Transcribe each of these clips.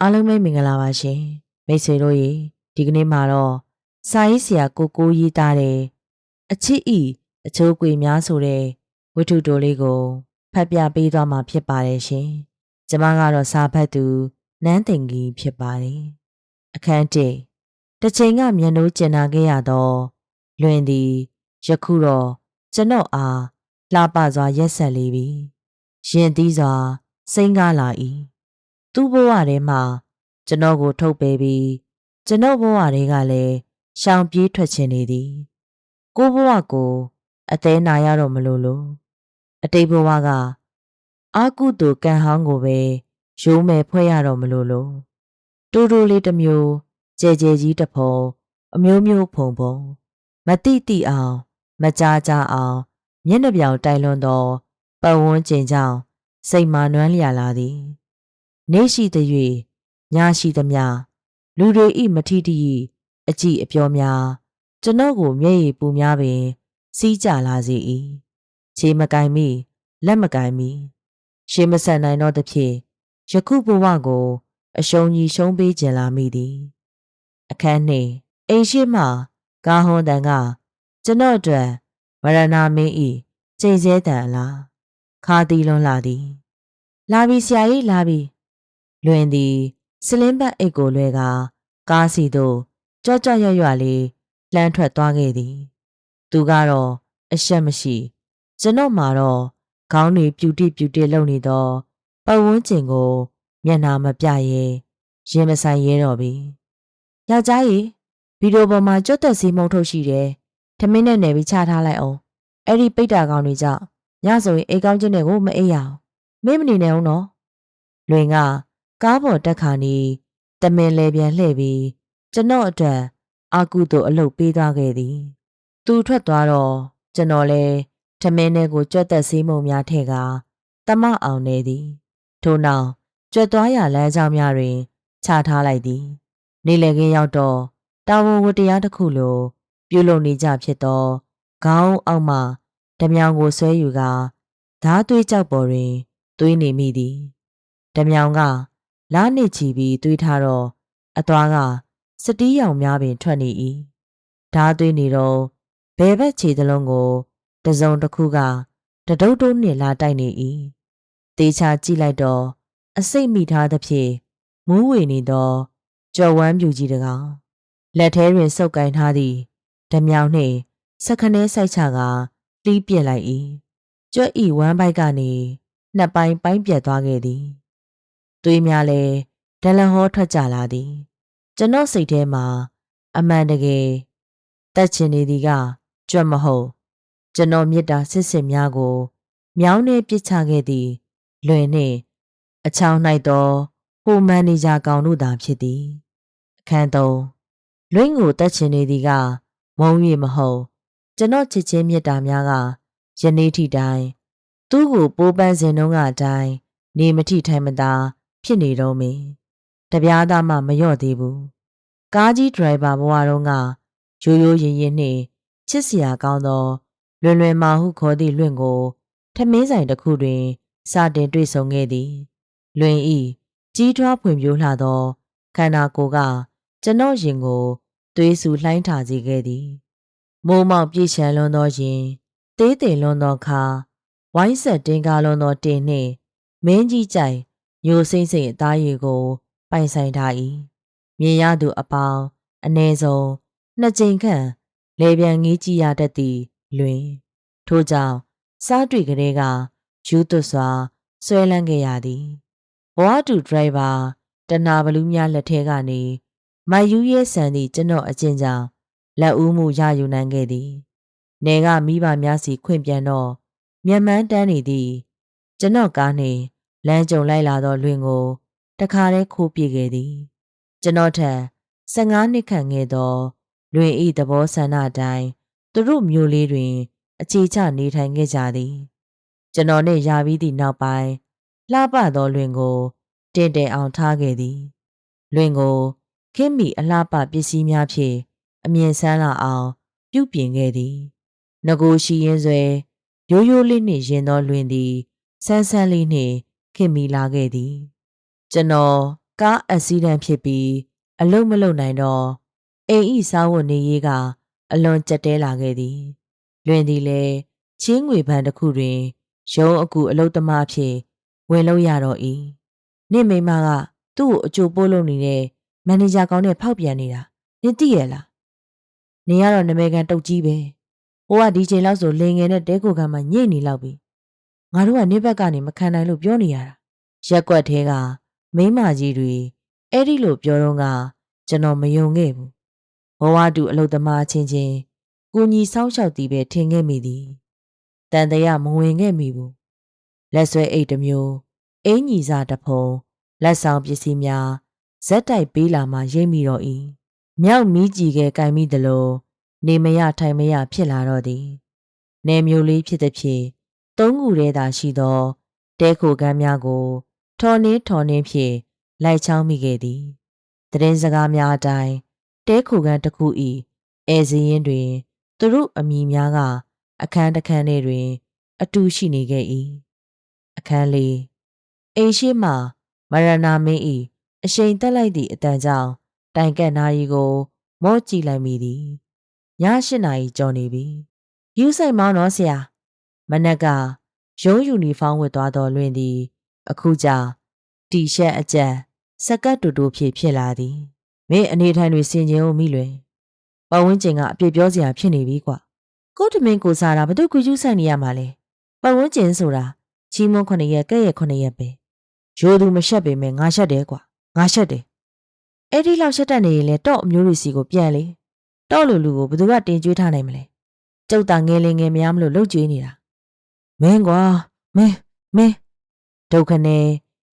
အားလုံးပဲမင်္ဂလာပါရှင်မိတ်ဆွေတို့ရေဒီကနေ့မှာတော့စာရေးဆရာကိုကိုရေးသားတဲ့အချစ်ဤအချိုးကွေများဆိုတဲ့ဝတ္ထုတိုလေးကိုဖတ်ပြပေးသွားမှာဖြစ်ပါတယ်ရှင်ကျမကတော့စာဖတ်သူနန်းတင်ကြီးဖြစ်ပါတယ်အခန်းတစ်တစ်ချိန်ကမျက်နှိုးကျင်နာခဲ့ရတော့လွင်သည်ယခုတော့ကျွန်တော်အားလှပစွာရက်ဆက်လေးပြီရင်သီးစွာစိမ့်ကားလာ၏ သူ့ဘဝထဲမှာကျွန်တော်ကို ထုတ်ပေးပြီးကျွန်တော်ဘဝတွေကလည်းရှောင်ပြေးထွက်ချင်နေသည် ကိုဘဝကိုအသေးနာရတော့မလို့လို့အတိတ်ဘဝကအာကုတုကံဟောင်းကိုပဲရိုးမယ်ဖွဲ့ရတော့မလို့လို့တူတူလေးတစ်မျိုးကြဲကြဲကြီးတစ်ဖုံအမျိုးမျိုးဖုံဖုံမတိတိအောင် မကြားကြအောင်မျက်နှာပြောင်တိုင်လွန်သောပတ်ဝန်းကျင်ကြောင့်စိတ်မာနွမ်းလျာလာသည် နေရှိသည်၍ညာရှိသည်များလူတွေဤမထီတီအကြည့်အပြောများကျွန်ုပ်ကိုမျက်ရည်ပူများပင် စီးကြလာစေ၏ခြေမကင်မိလက်မကင်မိရှေးမဆက်နိုင်တော့သဖြင့်ယခုဘဝကို အရှုံးကြီးရှုံးပေးခြင်းလာမိသည် အခန်းနှင့်အိမ်ရှိမှကာဟွန်တန်ကကျွန်တော်အတွက်မရဏမင်းဤချိန်စဲတန်အလားခါတီလွန်လာသည် လာပြီဆရာကြီးလာပြီ လွင်သည်စလင်းဘတ်အိတ်ကိုလွဲကကားစီသို့ကြွကြွရွရွလေးလှမ်းထွက်သွားခဲ့သည် သူကတော့အရှက်မရှိ ကျွန်တော်မှာတော့ခေါင်းတွေပြူတိပြူတိလုံနေတော့ပတ်ဝန်းကျင်ကိုမျက်နှာမပြရဲရင်မဆိုင်ရဲတော့ပြီယောက်ျားကြီးဗီဒီယိုပေါ်မှာကြွတ်သက်စီးမုံထုတ်ရှိတယ်ထမင်းနဲ့နယ်ပြီးချထားလိုက်အောင်အဲ့ဒီပိတ်တာကောင်တွေကြောင့်ညဆိုရင်အိတ်ကောင်းချင်းတွေကိုမအိပ်ရအောင်မင်းမနေနဲ့အောင်နော်လွင်က ကားပေါ်တက်ခါနီးတမင်လဲပြန်လှည့်ပြီးကျွန်တော်အတွက်အာကုသို့အလုပ်ပေးသွားခဲ့သည် သူထွက်သွားတော့ကျွန်တော်လဲထမင်းထဲကိုကြွက်သက်စည်းမုံများထဲကတမအောင်နေသည်ထို့နောက်ကြွက်သွားရလမ်းကြောင်းများတွင်ခြာထားလိုက်သည် နေလည်ခင်းရောက်တော့တာဝန်ဝတ္တရားတစ်ခုလိုပြုလုပ်နေကြဖြစ်သောခေါင်းအောက်မှဓမြောင်ကိုဆွဲယူကာဓားသွေးကြောက်ပေါ်တွင်သွေးနေမိသည်ဓမြောင်က လားနစ်ချီပြီးသွေးထားတော့အသွားကစတီးရောင်များပင်ထွက်နေ၏ဓားသွေးနေတော့ဘယ်ဘက်ခြေသလုံးကိုတစုံတစ်ခုကတဒုတ်တုံးနှင့်လာတိုက်နေ၏တေချာကြည့်လိုက်တော့အစိတ်မိထားသဖြင့်မူးဝေနေသောကြော်ဝမ်းပြူကြီးတကောင်လက်ထဲတွင်စုပ်ကိုင်ထားသည့်ဓမြောင်နှင့်စခနဲဆိုင်ချကတီးပြက်လိုက်၏ကြွက်ဤဝမ်းပိုက်ကနေနှစ်ပိုင်းပိုင်းပြက်သွားခဲ့သည် သွေးများလည်းဒလဟောထွက်ကြလာသည်ကျွန်တော်စိတ်ထဲမှာအမှန်တကယ်တက်ချင်နေသည်ကကြွက်မဟုတ်ကျွန်တော်မေတ္တာစစ်စစ်များကို မြောင်းနေပစ်ချခဲ့သည် လွင်နှင့်အချောင်း၌သောဟိုမန်နေဂျာကောင်တို့သာဖြစ်သည် အခန်းသုံးလွင်ကိုတက်ချင်နေသည်ကမုံ၍မဟုတ်ကျွန်တော်ချစ်ချင်းမေတ္တာများကယနေ့ထိတိုင် သူ့ကိုပိုးပန်းစဉ်တုန်းကအတိုင်းနေမထိထိုင်မသာ ဖြစ်နေတော့မင်းတပြားသားမှမလျော့သေးဘူးကားကြီးဒရိုင်ဘာဘဝတုန်းကရိုးရိုးရင်ရင်နှင့်ချစ်စရာကောင်းသောလွင်လွင်မာဟုခေါ်သည့်လွင့်ကိုထမင်းဆိုင်တစ်ခုတွင်စတင်တွေ့ဆုံခဲ့သည် လွင်ဤကြီးထွားဖွံ့ဖြိုးလှသောခန္ဓာကိုယ်ကကျွန်တော်ရင်ကိုသွေးဆူလှိုင်းထားစေခဲ့သည်မိုးမောက်ပြည့်ချမ်းလွန်သောရင်သေးတယ်လွန်သောခါဝိုင်းဆက်တင်ကားလွန်သောတင်နှင့်မင်းကြီးကြိုင် ညိုစိမ့်စိမ့်အသားရည်ကို ပိုင်ဆိုင်ထား၏မြင်ရသူအပေါင်းအ ਨੇ ဆုံးနှစ်ကြိမ်ခန့်လေပြန်ငေးကြည့်ရတတ်သည်လွင် ထို့ကြောင့်စားတွေ့ကလေးကယူသွစွာဆွဲလန်းခဲ့ရသည်ဘဝတူဒရိုင်ဘာတနာဘလူးများလက်ထဲကနေမယူရဲဆန်သည့်ကျွန်တော်အကျဉ်းကြောင့်လက်ဦးမှုရယူနိုင်ခဲ့သည်နေကမိဘများစီခွင့်ပြန်တော့မြန်မာတန်းနေသည်ကျွန်တော်ကားနှင့် လမ်းကြုံလိုက်လာသောလွင်ကိုတခါတည်းခိုးပြခဲ့သည် ကျွန်တော်ထက်15နှစ်ခန့်ငယ်သောလွင်ဤသဘောဆန္ဒအတိုင်းသူတို့မျိုးလေးတွင် အခြေချနေထိုင်ခဲ့ကြသည် ကျွန်တော်နှင့်ယာပြီးသည့်နောက်ပိုင်းလှပသောလွင်ကိုတင်တယ်အောင်ထားခဲ့သည် လွင်ကိုခင်းမီအလှပပစ္စည်းများဖြင့်အမြင်ဆန်းလာအောင် ပြုပြင်ခဲ့သည်ငကိုရှိရင်ဆွဲရိုးရိုးလေးနှင့်ရင်သောလွင်သည်ဆန်းဆန်းလေးနှင့် ခင်မီလာခဲ့သည်ကျွန်တော်ကားအက်ဆီဒန့်ဖြစ်ပြီးအလုတ်မလုတ်နိုင်တော့အိမ်ဤစားဝတ်နေရေးကအလွန်ကြက်တဲလာခဲ့သည်လွင်သည်လည်းချင်းငွေဘဏ်တစ်ခုတွင်ရုံးအကူအလုတ်သမားဖြစ်ဝင်လို့ရတော့၏နင့်မိမကသူ့ကိုအကျိုးပို့လုပ်နေတဲ့မန်နေဂျာကောင်းနဲ့ဖောက်ပြန်နေတာနင်သိရဲ့လားနေရတော့နမေကန်တုတ်ကြီးပဲဟိုကဒီချိန်လောက်ဆိုလင်ငယ်နဲ့တဲကိုကမှညိတ်နေလောက်ပြီ ငါတို့ကနေဘက်ကနေမခံနိုင်လို့ပြောနေရတာရက်ကွက်သေးကမိမကြီးတွေအဲ့ဒီလိုပြောတော့ကကျွန်တော်မယုံခဲ့ဘူးဘဝတူအလုတ်သမားချင်းချင်းကိုညီဆောင်းလျှောက်တီးပဲထင်ခဲ့မိသည်တန်တရာမဝင်ခဲ့မိဘူးလက်ဆွဲအိတ်တစ်မျိုးအင်းညီစာတစ်ဖုံလက်ဆောင်ပစ္စည်းများဇက်တိုက်ပေးလာမှရိပ်မိတော့၏မြောက်မီးကြီးကဲကင်မိသလိုနေမရထိုင်မရဖြစ်လာတော့သည်နေမျိုးလေးဖြစ်သည်ဖြင့် သုံးခုတည်းသာရှိသောတဲခိုကမ်းများကို ထော်နှင်းထော်နှင်းဖြင့်လိုက်ချောင်းမိခဲ့သည်တရင်စကားများအတိုင်းတဲခိုကမ်းတစ်ခု၏အဲစရင်တွင်သူတို့အမိများက အခန်းတစ်ခန်းထဲတွင် အတူရှိနေခဲ့၏အခန်းလေးအိမ်ရှိမှမရဏမင်း၏အရှိန်တက်လိုက်သည့်အတန်ကြောင့်တိုင်ကက်နာရီကို မော့ကြည့်လိုက်မိသည်ည၈နာရီကျော်နေပြီယူဆိုင်မောင်းတော့ဆရာ မနက်ကရုံးယူနီဖောင်းဝတ်သွားတော်လွင်သည် အခုကြတီရှက်အကျက်စကတ်တူတူဖြစ်ဖြစ်လာသည်မင်းအနေထိုင်တွေစင်ကြင်အောင်မိလွယ်ပဝန်းကျင်ကအပြစ်ပြောစရာဖြစ်နေပြီကွာကိုတမင်ကိုစားတာဘသူကူကျူးဆိုင်နေရမှာလဲပဝန်းကျင်ဆိုတာချီးမွန်းခုနှစ်ရက်ကဲ့ရဲ့ခုနှစ်ရက်ပဲရိုးသူမရှက်ပေမဲ့ငါရှက်တယ်ကွာငါရှက်တယ်အဲ့ဒီလောက်ရှက်တတ်နေရင်လေတော့အမျိုးတွေစီကိုပြန်လေတော့လူလူကိုဘသူကတင်ကြွေးထားနိုင်မလဲကျုပ်တာငယ်လင်ငယ်မရမလို့လှုပ်ကြွေးနေတာ မင်းကွာမင်းမင်းဒုက္ခနဲ့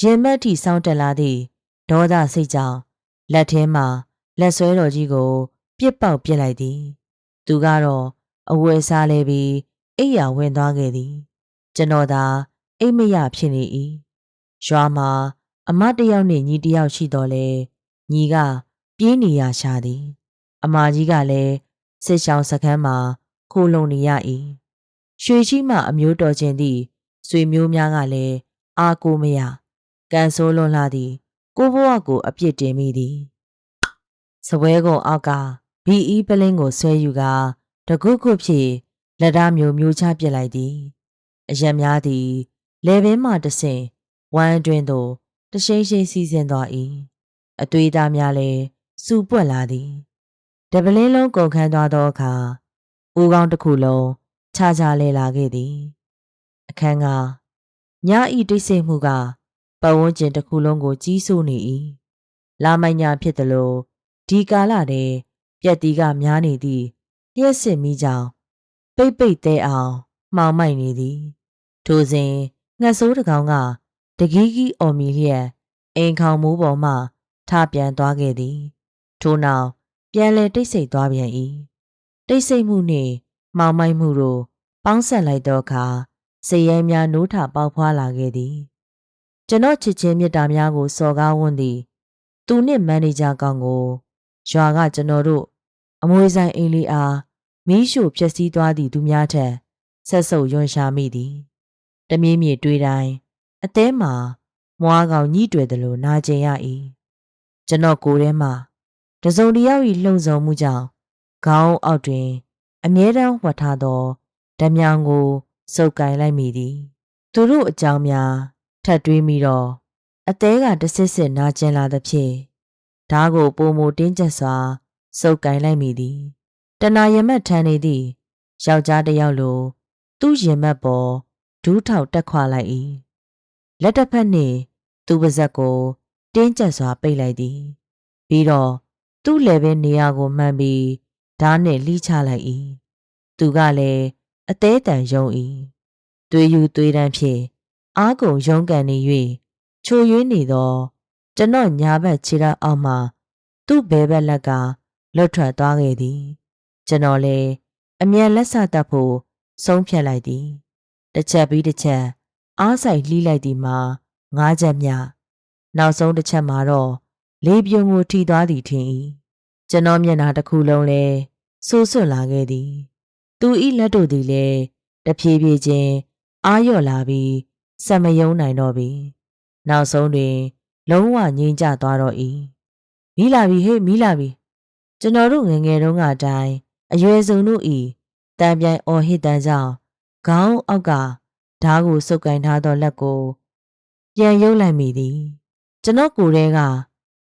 ရင်မက်ထိစောင်းတက်လာသည့်ဒေါသစိတ်ကြောင့်လက်ထဲမှာလက်ဆွဲတော်ကြီးကို ပြစ်ပေါက်ပြစ်လိုက်သည် သူကတော့အဝယ်စားလဲပြီးအိယာဝင်သွားခဲ့သည် ကျွန်တော်သာအိတ်မရဖြစ်နေ၏ရွာမှာအမတယောက်နဲ့ညီတယောက်ရှိတော်လဲညီကပြေးနေရရှာသည် အမကြီးကလည်းစစ်ဆောင်စခန်းမှာခိုးလုံနေရ၏ ရွှေရှိမှအမျိုးတော်ခြင်းသည့်ဆွေမျိုးများကလည်းအာကိုမရကန်ဆိုးလွန်လာသည် ကိုဘဝကိုအပြစ်တင်မိသည်စပွဲကုံအောက်ကဘီအီပလင်းကိုဆွဲယူကာတကုတ်ကုတ်ဖြင့်လက်သားမျိုးမျိုးချပစ်လိုက်သည်အရက်များသည်လေဘင်းမှတဆင်ဝမ်းအတွင်းသို့တရှိန်ရှိန်စီးဆင်းသွား၏အသွေးသားများလည်းစူပွက်လာသည်တပလင်းလုံးကုန်ခန်းသွားသောအခါဦးကောင်းတစ်ခုလုံး ခြားခြားလဲလာခဲ့သည် အခန်းကညဤတိတ်ဆိတ်မှုကပတ်ဝန်းကျင်တစ်ခုလုံးကိုကြီးစိုးနေ၏လာမိုင်ညာဖြစ်သလိုဒီကာလတည်းပြက်တီကများနေသည့်လျှက်စစ်မိကြောင်ပိတ်ပိတ်သေးအောင်မှောင်မိုက်နေသည်ထိုစဉ်ငှက်ဆိုးတကောင်ကတကီးကြီးအော်မီလျက်အိမ်ခေါင်မိုးပေါ်မှထပြန်သွားခဲ့သည်ထို့နောက်ပြန်လဲတိတ်ဆိတ်သွားပြန်၏တိတ်ဆိတ်မှုနှင့် မှောင်မိုက်မှုတို့ပေါင်းဆက်လိုက်သောအခါစရဲများနိုးထပေါက်ဖွာလာခဲ့သည်ကျွန်တော်ချစ်ချင်းမြတ်တာများကိုစော်ကားဝန်းသည်သူနှင့်မန်နေဂျာကောင်ကိုရွာကကျွန်တော်တို့အမွေဆိုင်အိမ်လေးအားမီးရှို့ဖျက်ဆီးသွားသည့်သူများထက်ဆက်ဆုပ်ယွန်ရှာမိသည်တမင်းမြေတွေးတိုင်းအသေးမှာမွားကောင်ညှိတွေ့တယ်လို့နာကျင်ရ၏ကျွန်တော်ကိုယ်ထဲမှာတစုံတယောက်၏လှုံ့ဆော်မှုကြောင့်ခေါင်းအောက်တွင် အမြဲတမ်းဝတ်ထားသောဓမြောင်ကိုစုပ်ကိုင်လိုက်မိသည် သူတို့အကြောင်းများထပ်တွေးမိတော့အသေးကတဆစ်စစ်နာကျင်လာသဖြင့်ဓားကိုပုံမတင်းကျပ်စွာစုပ်ကိုင်လိုက်မိသည်တနာရမက်ထန်နေသည့်ယောက်ျားတစ်ယောက်လိုသူ့ရင်မက်ပေါ်ဒူးထောက်တက်ခွာလိုက်၏လက်တစ်ဖက်နှင့်သူ့ပါဇက်ကိုတင်းကျပ်စွာပိတ်လိုက်သည် ပြီးတော့သူ့လည်းပဲနေရာကိုမှန်ပြီး ဓားနှင့်လှီးချလိုက်၏သူကလည်းအသေးတန်ယုံ၏သွေးယူသွေးတန်းဖြင့်အားကုန်ရုံးကန်နေ၍ချိုရွေးနေသောကျွန်တော်ညာဘက်ခြေထောက်အောက်မှသူ့ဘဲဘက်လက်ကလွတ်ထွက်သွားခဲ့သည် ကျွန်တော်လည်းအမြန်လက်ဆတတ်ဖို့ဆုံးဖြတ်လိုက်သည်တစ်ချက်ပြီးတစ်ချက်အားဆိုင်လှီးလိုက်သည်မှာငါးချက်မြနောက်ဆုံးတစ်ချက်မှာတော့လေးပြုံကိုထိသွားသည်ထင်၏ ကျွန်တော်မျက်နှာတစ်ခုလုံးလဲဆိုးဆွတ်လာခဲ့သည် သူဤလက်တို့သည်လည်းတဖြည်းဖြည်းချင်းအားလျော့လာပြီးစက်မယုံနိုင်တော့ပြီနောက်ဆုံးတွင် လုံးဝငြိမ်ကျသွားတော့၏မိလာပြီဟေ့မိလာပြီကျွန်တော်တို့ငယ်ငယ်တုန်းကအတိုင်းအရွယ်စုံတို့ဤတံပြိုင်အော်ဟစ်တန်းကြောင့်ခေါင်းအောက်ကဓားကိုစုပ်ကင်ထားသောလက်ကို ပြန်ရုပ်လိုက်မိသည် ကျွန်တော်ကိုယ်တည်းက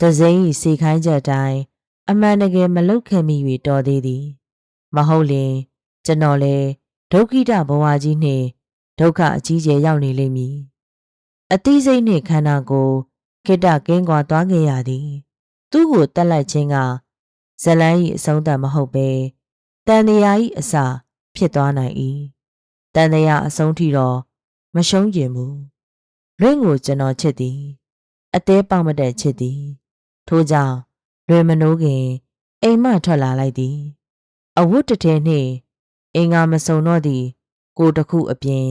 ဒဇိမ့်ဤစီခိုင်းချက်တိုင်း အမှန်တကယ်မလုတ်ခဲ့မိ၍တော်သေးသည် မဟုတ်လင်ကျွန်တော်လည်းဒုက္ခိတဘဝကြီးနှင့်ဒုက္ခအကြီးကျယ်ရောက်နေလိမ့်မည်အသိစိတ်နှင့်ခန္ဓာကိုယ်ခိတ္တကင်းကွာသွားခဲ့ရသည် သူ့ကိုတက်လိုက်ခြင်းကဇလန်း၏အဆုံးသတ်မဟုတ်ပဲတန်တရား၏အစာဖြစ်သွားနိုင်၏တန်တရားအဆုံးထိတော့မရှုံးကျင်ဘူးလွင့်ကိုကျွန်တော်ချစ်သည် အသေးပေါက်မတဲ့ချစ်သည် ထို့ကြောင့် လွယ်မနိုးခင်အိမ်မထွက်လာလိုက်သည်အဝတ်တစ်ထည်နှင့်အင်္ဂါမစုံတော့သည် ကိုယ်တစ်ခုအပြင်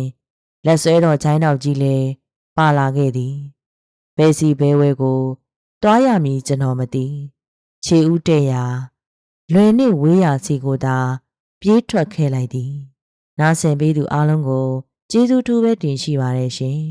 လက်ဆွဲတော်ချိုင်းတော်ကြီးလည်းပါလာခဲ့သည်ဘယ်စီဘဲဝဲကိုတွားရမည်ကျွန်တော်မသိခြေဦးတဲ့ရာလွယ်နှင့်ဝေးရာစီကိုသာပြေးထွက်ခဲ့လိုက်သည်နားဆင်ပေးသူအားလုံးကိုကျေးဇူးထူးပဲတင်ရှိပါတယ်ရှင်